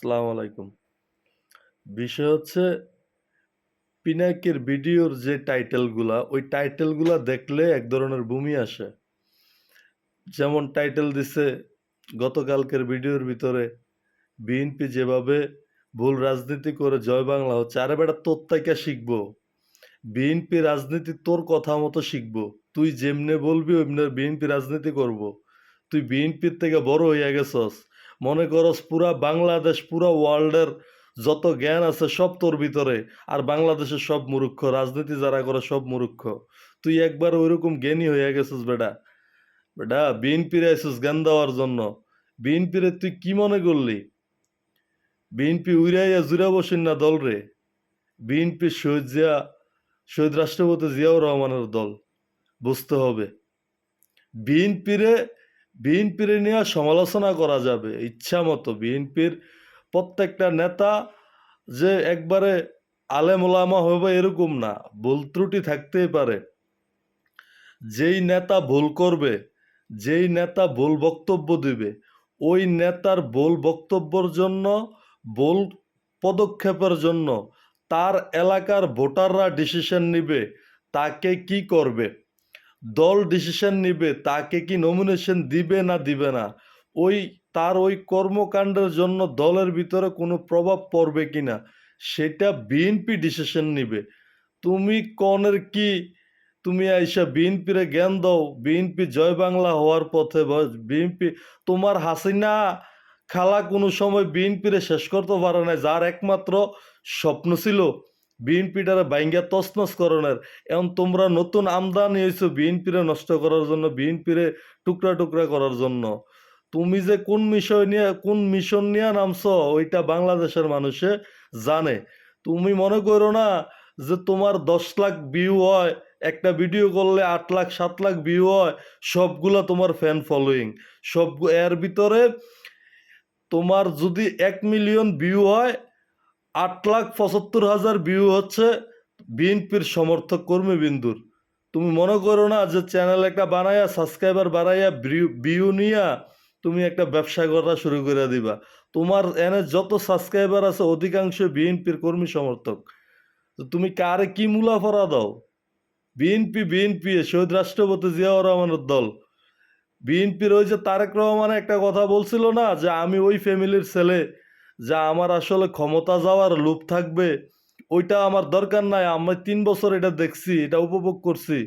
আসসালামু আলাইকুম। বিষয় হচ্ছে, পিনাকের ভিডিওর যে টাইটেলগুলা, ওই টাইটেলগুলা দেখলে এক ধরনের ভূমি আসে। যেমন টাইটেল দিছে, গতকালকের ভিডিওর ভিতরে বিএনপি যেভাবে ভুল রাজনীতি করে জয় বাংলা হচ্ছে, আরে বেটা তোর থেকে শিখব। বিএনপি রাজনীতি তোর কথা মতো শিখব। তুই যেমনে বলবি ওমনে বিএনপি রাজনীতি করব। তুই বিএনপির থেকে বড় হইয়া গেছস। মনে করস পুরা বাংলাদেশ, পুরা ওয়ার্ল্ডের যত জ্ঞান আছে সব তোর ভিতরে। আর বাংলাদেশের সব মূর্খ, রাজনীতি যারা করে সব মূর্খ। তুই একবার ওইরকম জ্ঞানী হয়ে গেছিস বেটা। বেটা বিএনপির আইসিস জ্ঞান দেওয়ার জন্য। বিএনপিরে তুই কি মনে করলি? বিএনপি উইরাইয়া জুরা বসেন না দল রে। বিএনপি শহীদ জিয়া, শহীদ রাষ্ট্রপতি জিয়াউর রহমানের দল। বুঝতে হবে। বিএনপিরে বিএনপিরে নিয়ে সমালোচনা করা যাবে, ইচ্ছা মতো। বিএনপির প্রত্যেকটা নেতা যে একবারে আলেম ওলামা হবে এরকম না, ভুল ত্রুটি থাকতেই পারে। যেই নেতা ভুল করবে, যেই নেতা ভুল বক্তব্য দিবে, ওই নেতার ভুল বক্তব্যর জন্য, ভুল পদক্ষেপের জন্য তার এলাকার ভোটাররা ডিসিশন নিবে, তাকে কি করবে। দল ডিসিশন নিবে, তাকে কি নমিনেশন দিবে না দিবে না? ওই, তার ওই কর্মকাণ্ডের জন্য দলের ভিতরে কোনো প্রভাব পড়বে কি না? সেটা বিএনপি ডিসিশন নিবে। তুমি কনের কি? তুমি আইসা বিএনপিরে জ্ঞান দাও। বিএনপি জয় বাংলা হওয়ার পথে বিএনপি তোমার হাসিনা খালা কোনো সময় বিএনপিরে শেষ করতে পারে না যার একমাত্র স্বপ্ন ছিল বিএনপিটারে বাইঙ্গা তসনস করণের। এখন তোমরা নতুন আমদানি হয়েছো বিএনপিরে নষ্ট করার জন্য বিএনপিরে টুকরা টুকরা করার জন্য। তুমি যে কোন মিশন নিয়ে, কোন মিশন নিয়ে নামছো, ওইটা বাংলাদেশের মানুষে জানে। তুমি মনে করো না যে তোমার দশ লাখ ভিউ হয়, একটা ভিডিও করলে আট লাখ, সাত লাখ ভিউ হয়, সবগুলা তোমার ফ্যান ফলোয়িং সব এর ভিতরে তোমার যদি এক মিলিয়ন ভিউ হয় আট লাখ পঁচাত্তর হাজার ভিউ হচ্ছে বিএনপির সমর্থক কর্মী বিন্দুর। তুমি মনে করো না যে চ্যানেল একটা বানাইয়া সাবস্ক্রাইবার বাড়াইয়া ভিউ নিয়া তুমি একটা ব্যবসা করা শুরু করে দিবা। তোমার এনে যত সাবস্ক্রাইবার আছে অধিকাংশ বিএনপির কর্মী সমর্থক। তো তুমি কারে কি মুলাফরা দাও? বিএনপি বিএনপি, শহীদ রাষ্ট্রপতি জিয়াউর রহমানের দল। বিএনপির ওই যে তারেক রহমান একটা কথা বলছিল না যে আমি ওই ফ্যামিলির ছেলে যা আমার আসলে ক্ষমতা যাওয়ার লোভ থাকবে, ওইটা আমার দরকার নাই। আমি তিন বছর এটা দেখছি, এটা উপভোগ করছি।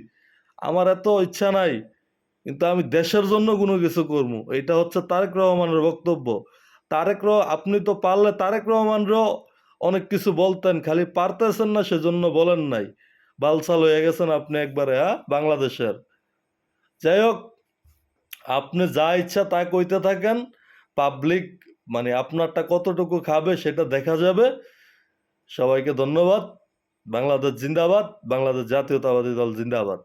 আমার এত ইচ্ছা নাই, কিন্তু আমি দেশের জন্য কোনো কিছু করব। এটা হচ্ছে তারেক রহমানের বক্তব্য। তারেক রহ আপনি তো পারলে তারেক রহমানরও অনেক কিছু বলতেন, খালি পারতেছেন না, সেজন্য বলেন নাই। বালসাল হয়ে গেছেন আপনি একবারে হ্যাঁ? বাংলাদেশের। যাই হোক, আপনি যা ইচ্ছা তা কইতে থাকেন, পাবলিক মানে আপনারটা কতটুকু খাবে সেটা দেখা যাবে। সবাইকে ধন্যবাদ। বাংলাদেশ জিন্দাবাদ। বাংলাদেশ জাতীয়তাবাদী দল জিন্দাবাদ।